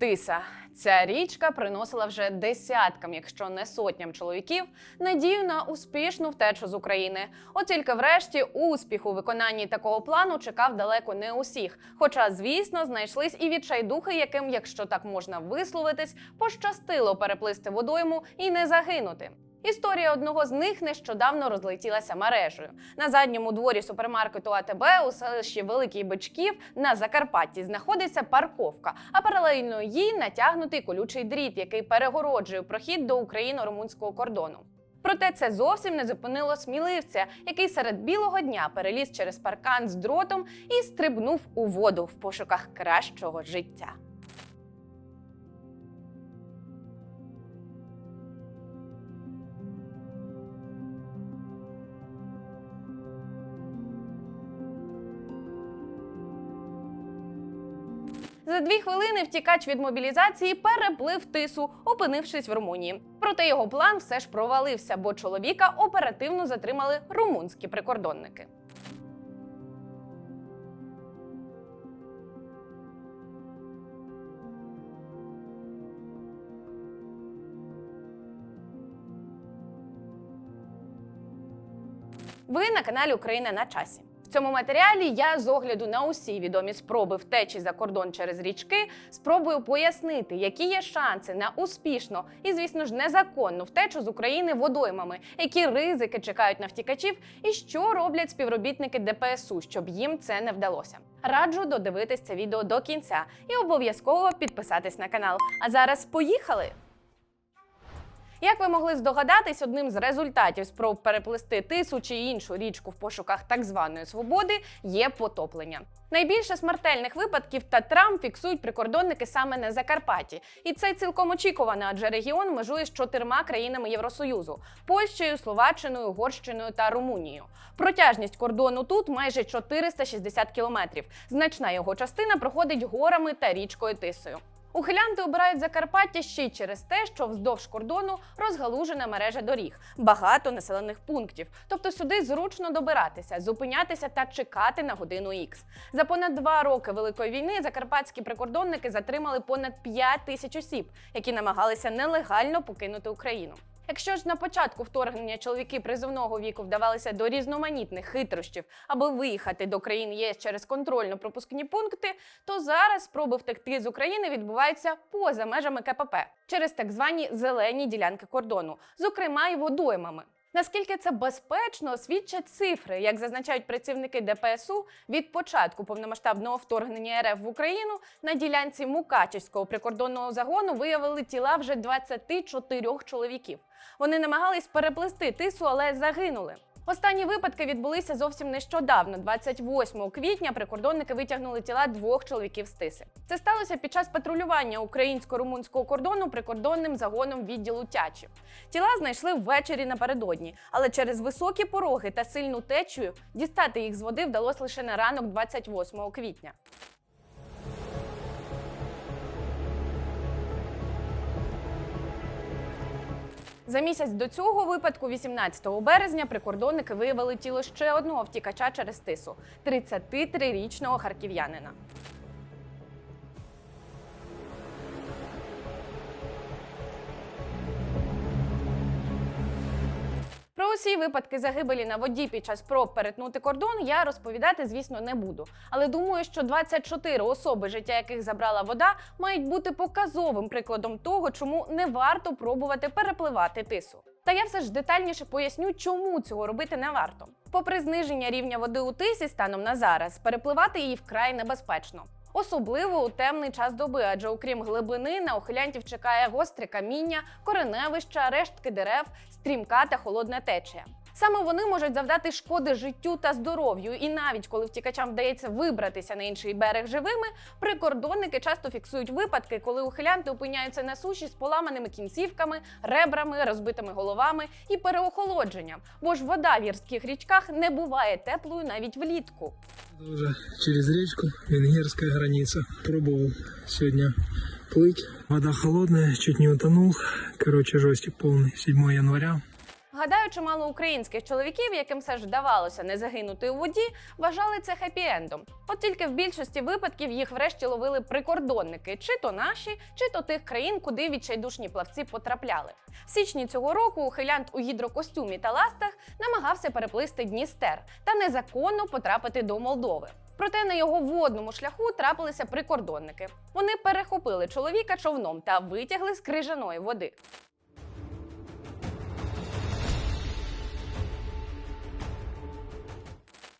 Тиса. Ця річка приносила вже десяткам, якщо не сотням чоловіків, надію на успішну втечу з України. От тільки врешті успіх у виконанні такого плану чекав далеко не усіх. Хоча, звісно, знайшлись і відчайдухи, яким, якщо так можна висловитись, пощастило переплисти водойму і не загинути. Історія одного з них нещодавно розлетілася мережею. На задньому дворі супермаркету АТБ у селищі Великий Бичків на Закарпатті знаходиться парковка, а паралельно їй натягнутий колючий дріт, який перегороджує прохід до україно-румунського кордону. Проте це зовсім не зупинило сміливця, який серед білого дня переліз через паркан з дротом і стрибнув у воду в пошуках кращого життя. За дві хвилини втікач від мобілізації переплив тису, опинившись в Румунії. Проте його план все ж провалився, бо чоловіка оперативно затримали румунські прикордонники. Ви на каналі Україна на часі. Цьому матеріалі я з огляду на усі відомі спроби втечі за кордон через річки спробую пояснити, які є шанси на успішну і, звісно ж, незаконну втечу з України водоймами, які ризики чекають на втікачів, і що роблять співробітники ДПСУ, щоб їм це не вдалося. Раджу додивитись це відео до кінця і обов'язково підписатись на канал. А зараз поїхали! Як ви могли здогадатись, одним з результатів спроб переплисти тису чи іншу річку в пошуках так званої свободи є потоплення. Найбільше смертельних випадків та травм фіксують прикордонники саме на Закарпатті, і це цілком очікувано, адже регіон межує з чотирма країнами Євросоюзу: Польщею, Словаччиною, Угорщиною та Румунією. Протяжність кордону тут майже 460 кілометрів. Значна його частина проходить горами та річкою Тисою. Ухилянти обирають Закарпаття ще й через те, що вздовж кордону розгалужена мережа доріг, багато населених пунктів. Тобто сюди зручно добиратися, зупинятися та чекати на годину Ікс. За понад два роки великої війни закарпатські прикордонники затримали понад 5 тисяч осіб, які намагалися нелегально покинути Україну. Якщо ж на початку вторгнення чоловіки призовного віку вдавалися до різноманітних хитрощів, аби виїхати до країн ЄС через контрольно-пропускні пункти, то зараз спроби втекти з України відбуваються поза межами КПП через так звані зелені ділянки кордону, зокрема й водоймами. Наскільки це безпечно, свідчать цифри, як зазначають працівники ДПСУ, від початку повномасштабного вторгнення РФ в Україну на ділянці Мукачівського прикордонного загону виявили тіла вже 24 чоловіків. Вони намагались переплисти тису, але загинули. Останні випадки відбулися зовсім нещодавно. 28 квітня прикордонники витягнули тіла двох чоловіків з тиси. Це сталося під час патрулювання українсько-румунського кордону прикордонним загоном відділу Тячі. Тіла знайшли ввечері напередодні, але через високі пороги та сильну течію дістати їх з води вдалося лише на ранок 28 квітня. За місяць до цього випадку, 18 березня, прикордонники виявили тіло ще одного втікача через тису 33-річного харків'янина. Про випадки загибелі на воді під час спроб перетнути кордон я розповідати, звісно, не буду. Але думаю, що 24 особи, життя яких забрала вода, мають бути показовим прикладом того, чому не варто пробувати перепливати тису. Та я все ж детальніше поясню, чому цього робити не варто. Попри зниження рівня води у тисі станом на зараз, перепливати її вкрай небезпечно. Особливо у темний час доби, адже окрім глибини на ухилянтів чекає гостре каміння, кореневища, рештки дерев, стрімка та холодна течія. Саме вони можуть завдати шкоди життю та здоров'ю, і навіть коли втікачам вдається вибратися на інший берег живими, прикордонники часто фіксують випадки, коли ухилянти опиняються на суші з поламаними кінцівками, ребрами, розбитими головами і переохолодженням. Бо ж вода в гірських річках не буває теплою навіть влітку. Уже через речку, венгерская граница. Пробовал сегодня плыть. Вода холодная, чуть не утонул. Короче, жестик полный. 7 января. Гадаю, чимало українських чоловіків, яким все ж вдавалося не загинути у воді, вважали це хеппі-ендом. От тільки в більшості випадків їх врешті ловили прикордонники, чи то наші, чи то тих країн, куди відчайдушні плавці потрапляли. В січні цього року ухилянт у гідрокостюмі та ластах намагався переплисти Дністер та незаконно потрапити до Молдови. Проте на його водному шляху трапилися прикордонники. Вони перехопили чоловіка човном та витягли з крижаної води.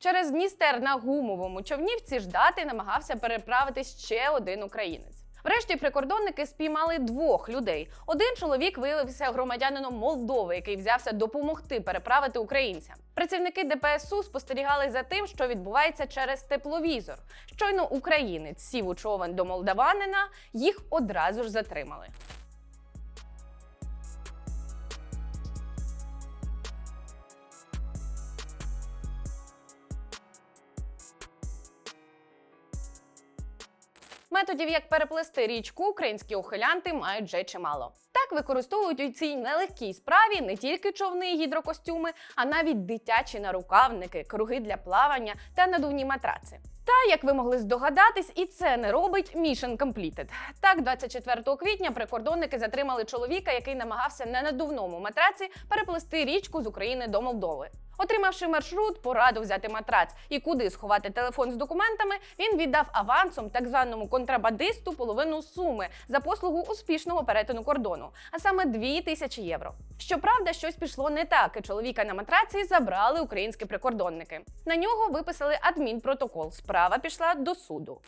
Через Дністер на гумовому човнівці ждати намагався переправитись ще один українець. Врешті прикордонники спіймали двох людей. Один чоловік виявився громадянином Молдови, який взявся допомогти переправити українця. Працівники ДПСУ спостерігали за тим, що відбувається через тепловізор. Щойно українець сів у човен до молдаванина, їх одразу ж затримали. Методів, як переплести річку, українські ухилянти мають вже чимало. Так використовують у цій нелегкій справі не тільки човни і гідрокостюми, а навіть дитячі нарукавники, круги для плавання та надувні матраци. Та, як ви могли здогадатись, і це не робить Mission Completed. Так, 24 квітня прикордонники затримали чоловіка, який намагався на надувному матраці переплести річку з України до Молдови. Отримавши маршрут, пораду взяти матрац і куди сховати телефон з документами, він віддав авансом так званому контрабандисту половину суми за послугу успішного перетину кордону, а саме 2 тисячі євро. Щоправда, щось пішло не так, і чоловіка на матраці забрали українські прикордонники. На нього виписали адмінпротокол. Справа пішла до суду.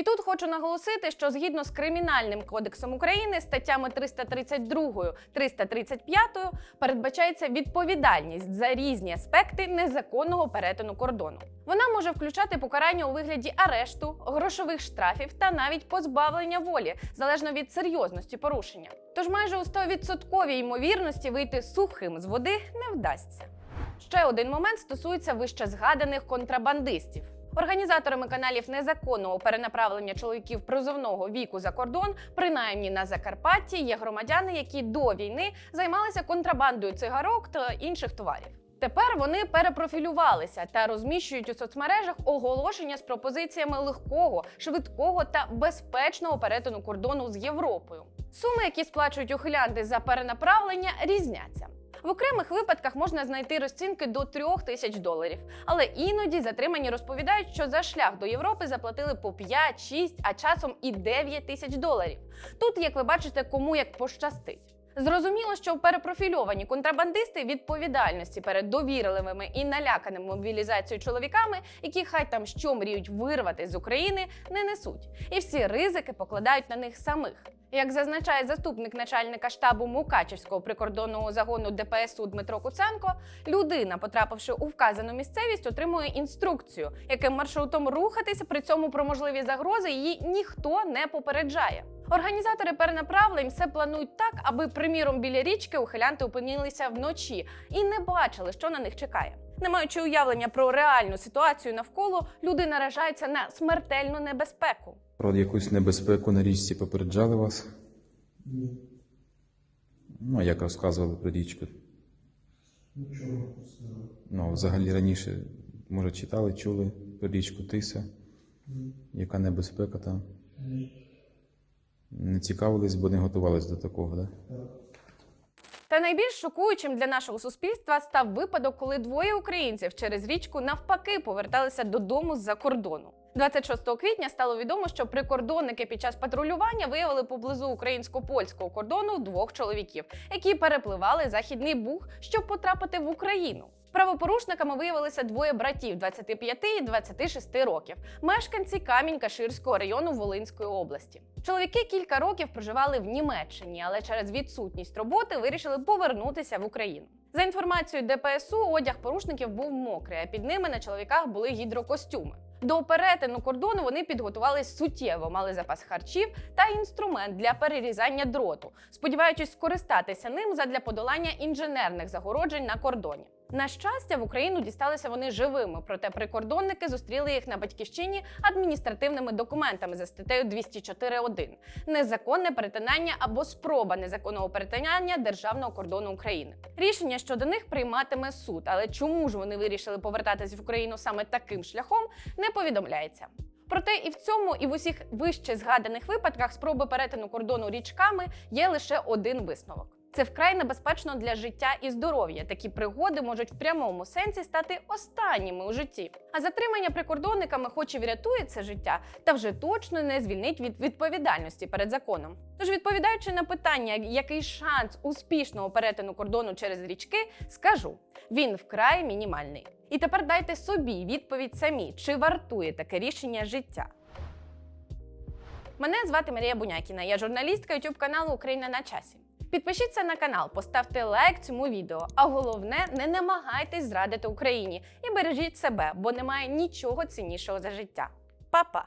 І тут хочу наголосити, що згідно з кримінальним кодексом України статтями 332, 335 передбачається відповідальність за різні аспекти незаконного перетину кордону. Вона може включати покарання у вигляді арешту, грошових штрафів та навіть позбавлення волі, залежно від серйозності порушення. Тож майже у 100% ймовірності вийти сухим з води не вдасться. Ще один момент стосується вище згаданих контрабандистів. Організаторами каналів незаконного перенаправлення чоловіків призовного віку за кордон, принаймні на Закарпатті, є громадяни, які до війни займалися контрабандою цигарок та інших товарів. Тепер вони перепрофілювалися та розміщують у соцмережах оголошення з пропозиціями легкого, швидкого та безпечного перетину кордону з Європою. Суми, які сплачують ухилянти за перенаправлення, різняться. В окремих випадках можна знайти розцінки до трьох тисяч доларів, але іноді затримані розповідають, що за шлях до Європи заплатили по 5, 6, а часом і 9 тисяч доларів. Тут, як ви бачите, кому як пощастить. Зрозуміло, що перепрофільовані контрабандисти відповідальності перед довірливими і наляканими мобілізацією чоловіками, які хай там що мріють вирвати з України, не несуть, і всі ризики покладають на них самих. Як зазначає заступник начальника штабу Мукачівського прикордонного загону ДПСУ Дмитро Куценко, людина, потрапивши у вказану місцевість, отримує інструкцію, яким маршрутом рухатися. При цьому про можливі загрози її ніхто не попереджає. Організатори перенаправлень все планують так, аби, приміром, біля річки ухилянти опинилися вночі і не бачили, що на них чекає. Не маючи уявлення про реальну ситуацію навколо, люди наражаються на смертельну небезпеку. Про якусь небезпеку на річці попереджали вас? Ні. Ну, як розказували про річку? Ну, взагалі раніше, може, читали, чули про річку Тиса? Яка небезпека там? Не цікавились, бо не готувались до такого, так? Да? Та найбільш шокуючим для нашого суспільства став випадок, коли двоє українців через річку навпаки поверталися додому з-за кордону. 26 квітня стало відомо, що прикордонники під час патрулювання виявили поблизу українсько-польського кордону двох чоловіків, які перепливали західний буг, щоб потрапити в Україну. Правопорушниками виявилися двоє братів 25 і 26 років, мешканці Камінь-Каширського району Волинської області. Чоловіки кілька років проживали в Німеччині, але через відсутність роботи вирішили повернутися в Україну. За інформацією ДПСУ, одяг порушників був мокрий, а під ними на чоловіках були гідрокостюми. До перетину кордону вони підготувались суттєво, мали запас харчів та інструмент для перерізання дроту, сподіваючись скористатися ним задля подолання інженерних загороджень на кордоні. На щастя, в Україну дісталися вони живими, проте прикордонники зустріли їх на батьківщині адміністративними документами за статтею 204.1 незаконне перетинання або спроба незаконного перетинання державного кордону України. Рішення щодо них прийматиме суд, але чому ж вони вирішили повертатись в Україну саме таким шляхом, не повідомляється. Проте і в цьому, і в усіх вище згаданих випадках спроби перетину кордону річками є лише один висновок. Це вкрай небезпечно для життя і здоров'я. Такі пригоди можуть в прямому сенсі стати останніми у житті. А затримання прикордонниками, хоч і врятує це життя, та вже точно не звільнить від відповідальності перед законом. Тож, відповідаючи на питання, який шанс успішного перетину кордону через річки, скажу: він вкрай мінімальний. І тепер дайте собі відповідь самі, чи вартує таке рішення життя. Мене звати Марія Бунякіна, я журналістка YouTube каналу Україна на часі. Підпишіться на канал, поставте лайк цьому відео. А головне, не намагайтесь зрадити Україні і бережіть себе, бо немає нічого ціннішого за життя. Па-па!